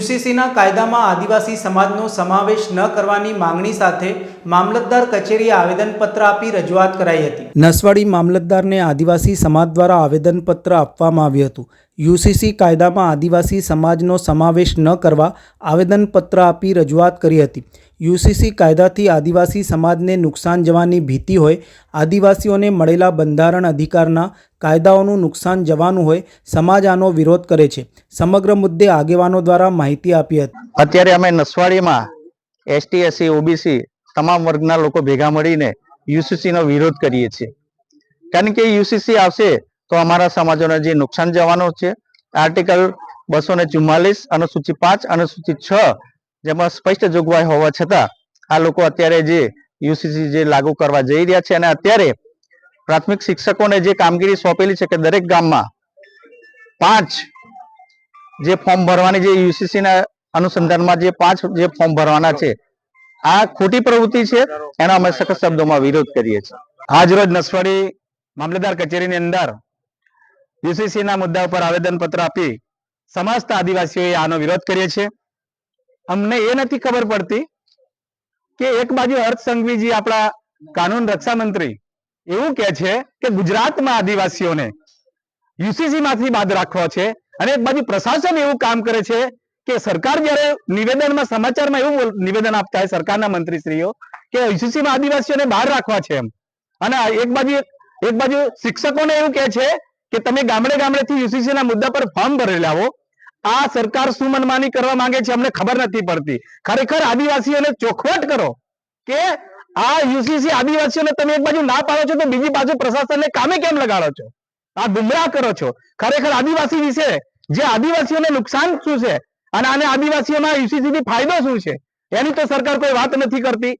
યુસીસીના કાયદામાં આદિવાસી સમાજનો સમાવેશ ન કરવાની માંગણી સાથે મામલતદાર કચેરીએ આવેદનપત્ર આપી રજૂઆત કરાઈ હતી. નસવાડી મામલતદારને આદિવાસી સમાજ દ્વારા આવેદનપત્ર આપવામાં આવ્યું હતું. યુસીસી કાયદામાં આદિવાસી સમાજનો સમાવેશ ન કરવા આવેદનપત્ર આપી રજૂઆત કરી હતી. યુસીસી કાયદાથી આદિવાસી સમાજને નુકસાન જવાની ભીતિ હોય આદિવાસીઓને મળેલા બંધારણ અધિકારના કાયદાઓનું નુકસાન જવાનું હોય સમાજ આનો વિરોધ કરે છે. સમગ્ર મુદ્દે આગેવાનો દ્વારા માહિતી આપી હતી. અત્યારે અમે નસવાડીમાં એસટી એસસી ઓબીસી તમામ વર્ગના લોકો ભેગા મળીને યુસીસી નો વિરોધ કરીએ છીએ. કારણ કે યુસીસી આવશે તો અમારા સમાજોને જે નુકસાન જવાનું છે, આર્ટિકલ બસો ને ચુમ્માલીસ, અનુસૂચિ પાંચ, અનુસૂચિ છ, જેમાં સ્પષ્ટ જોગવાઈ હોવા છતાં આ લોકો અત્યારે જે યુસીસી જે લાગુ કરવા જઈ રહ્યા છે અને અત્યારે પ્રાથમિક શિક્ષકોને જે કામગીરી સોંપેલી છે કે દરેક ગામમાં પાંચ જે ફોર્મ ભરવાની જે યુસીસી ના અનુસંધાનમાં જે પાંચ જે ફોર્મ ભરવાના છે આ ખોટી પ્રવૃત્તિ છે, એનો અમે સખત શબ્દોમાં વિરોધ કરીએ છીએ. આજ રોજ નસવાડી મામલતદાર કચેરીની અંદર યુસીસી ના મુદ્દા ઉપર આવેદનપત્ર આપી સમસ્ત આદિવાસીઓએ આનો વિરોધ કરીએ છીએ. અમને એ નથી ખબર પડતી કે એક બાજુ હર્ષ સંઘવીજી આપણા કાનૂન રક્ષા મંત્રી એવું કે છે કે ગુજરાતમાં આદિવાસીઓને યુસીસી માંથી બાદ રાખવા છે અને એક બાજુ પ્રશાસન એવું કામ કરે છે કે સરકાર જ્યારે નિવેદનમાં સમાચારમાં એવું નિવેદન આપતા હોય સરકારના મંત્રીશ્રીઓ કે યુસીસીમાં આદિવાસીઓને બહાર રાખવા છે એમ. અને એક બાજુ એક બાજુ શિક્ષકોને એવું કહે છે કે તમે ગામડે ગામડેથી યુસીસીના મુદ્દા પર ફોર્મ ભરી લાવો આ સરકાર શું મનમાની કરવા માંગે છે અમને ખબર નથી પડતી. ખરેખર આદિવાસીઓને ચોખવટ કરો કે આ યુસીસી આદિવાસીઓને તમે એક બાજુ ના પાડો છો તો બીજી બાજુ પ્રશાસનને કામે કેમ લગાડો છો? આ ગુમરાહ કરો છો. ખરેખર આદિવાસી વિશે જે આદિવાસીઓને નુકસાન શું છે? અને આને આદિવાસીઓમાં યુસીસી ફાયદો શું છે? એની તો સરકાર કોઈ વાત નથી કરતી.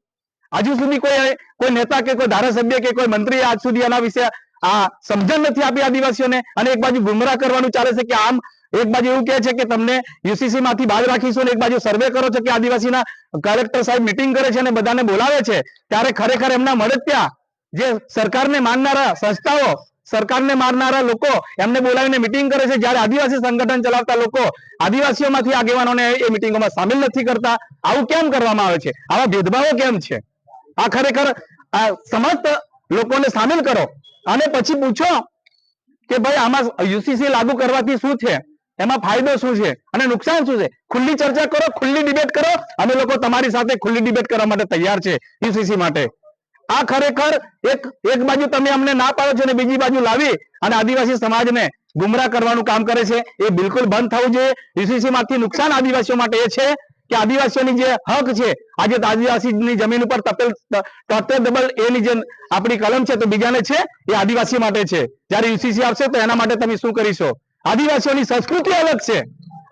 હજુ સુધી કોઈ કોઈ નેતા કે કોઈ ધારાસભ્ય કે કોઈ મંત્રી આજ સુધી આના વિશે આ સમજણ નથી આપી આદિવાસીઓને. અને એક બાજુ ગુમરાહ કરવાનું ચાલે છે કે આમ, એક બાજુ એવું કહે છે કે તમને યુસીસી માંથી બહાર રાખીશું અને એક બાજુ સર્વે કરો છો કે આદિવાસીના કલેક્ટર સાહેબ મિટિંગ કરે છે અને બધાને બોલાવે છે. ત્યારે ખરેખર એમના મળે ત્યાં. જે સરકારને માનનારા સંસ્થાઓ સરકારને મારનારા લોકો એમને બોલાવીને મિટિંગ કરે છે. જ્યારે આદિવાસી સંગઠન ચલાવતા લોકો આદિવાસીઓમાંથી આગેવાનોને એ મિટિંગોમાં સામેલ નથી કરતા. આવું કેમ કરવામાં આવે છે? આવા ભેદભાવો કેમ છે? આ ખરેખર સમસ્ત લોકોને સામેલ કરો. અને પછી પૂછો કે ભાઈ આમાં યુસીસી લાગુ કરવાથી શું છે? એમાં ફાયદો શું છે? અને નુકસાન શું છે? ખુલ્લી ચર્ચા કરો, ખુલ્લી ડિબેટ કરો. અમે લોકો તમારી સાથે ખુલ્લી ડિબેટ કરવા માટે તૈયાર છે યુસીસી માટે. આ ખરેખર એક એક બાજુ તમે અમને ના પાડો છો અને બીજી બાજુ લાવી અને આદિવાસી સમાજને ગુમરાહ કરવાનું કામ કરે છે, એ બિલકુલ બંધ થવું જોઈએ. યુસીસી માંથી નુકસાન આદિવાસીઓ માટે એ છે કે આદિવાસીઓની જે હક છે, આજે આદિવાસીની જમીન ઉપર તપેલ તોતેર ડબલ એની જે આપણી કલમ છે, તો બીજાને છે, એ આદિવાસી માટે છે. જ્યારે યુસીસી આવશે તો એના માટે તમે શું કરીશો? આદિવાસીઓની સંસ્કૃતિ અલગ છે.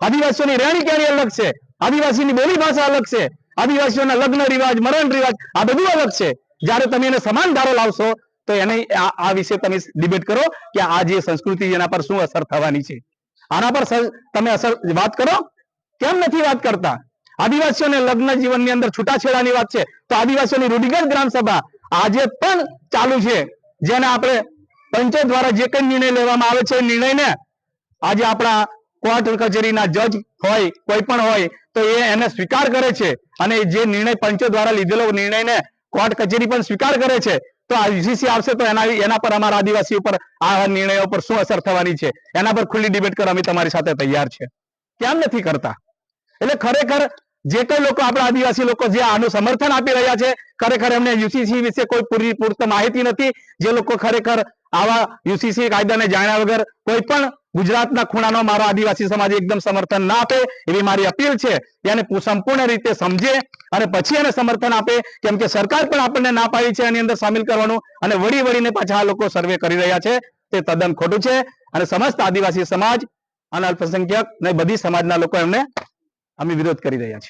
આદિવાસીઓની રહેણી કહેણી અલગ છે. આદિવાસીની બોલી ભાષા અલગ છે. આદિવાસીઓના લગ્ન, રિવાજ, મરણ, રિવાજ, આ બધું અલગ છે. જ્યારે તમે એને સમાન ધારો લાવશો, તો એને આ વિશે તમે ડિબેટ કરો કે આ જે સંસ્કૃતિ એના પર શું અસર થવાની છે. આના પર તમે અસર, વાત કરો? કેમ નથી વાત કરતા? આદિવાસીઓને લગ્ન જીવનની અંદર છૂટાછેડાની વાત છે, તો આદિવાસીઓની રૂઢિગત ગ્રામ સભા આજે પણ ચાલુ છે. જેને આપણે પંચાયત દ્વારા જે કઈ નિર્ણય લેવામાં આવે છે નિર્ણયને આજે આપણા કોર્ટ કચેરીના જજ હોય, કોઈ પણ હોય, તો એ એને સ્વીકાર કરે છે. અને જે નિર્ણય પંચો દ્વારા લીધેલો નિર્ણયને કોર્ટ કચેરી પણ સ્વીકાર કરે છે, તો આ યુસીસી આવશે તો એના એના પર અમારા આદિવાસી ઉપર આ નિર્ણયો પર શું અસર થવાની છે, એના પર ખુલ્લી ડિબેટ કરવા અમે તમારી સાથે તૈયાર છે. કેમ નથી કરતા? એટલે ખરેખર જે કઈ લોકો આપણા આદિવાસી લોકો જે આનું સમર્થન આપી રહ્યા છે, ખરેખર એમને યુસીસી વિશે કોઈ પૂરી, પૂરતી માહિતી નથી. જે લોકો ખરેખર આવા યુસીસી કાયદાને જાણ્યા વગર કોઈ પણ ગુજરાતના ખૂણાનો મારો આદિવાસી સમાજ એકદમ સમર્થન ના આપે એવી મારી અપીલ છે. એને સંપૂર્ણ રીતે સમજે અને પછી એને સમર્થન આપે. કેમ કે સરકાર પણ આપણને ના પાડી છે એની અંદર સામેલ કરવાનું અને વળી વળીને પાછા આ લોકો સર્વે કરી રહ્યા છે. તે તદ્દન ખોટું છે અને સમસ્ત આદિવાસી સમાજ અને અલ્પસંખ્યક ને બધી સમાજના લોકો એમને અમે વિરોધ કરી રહ્યા છીએ.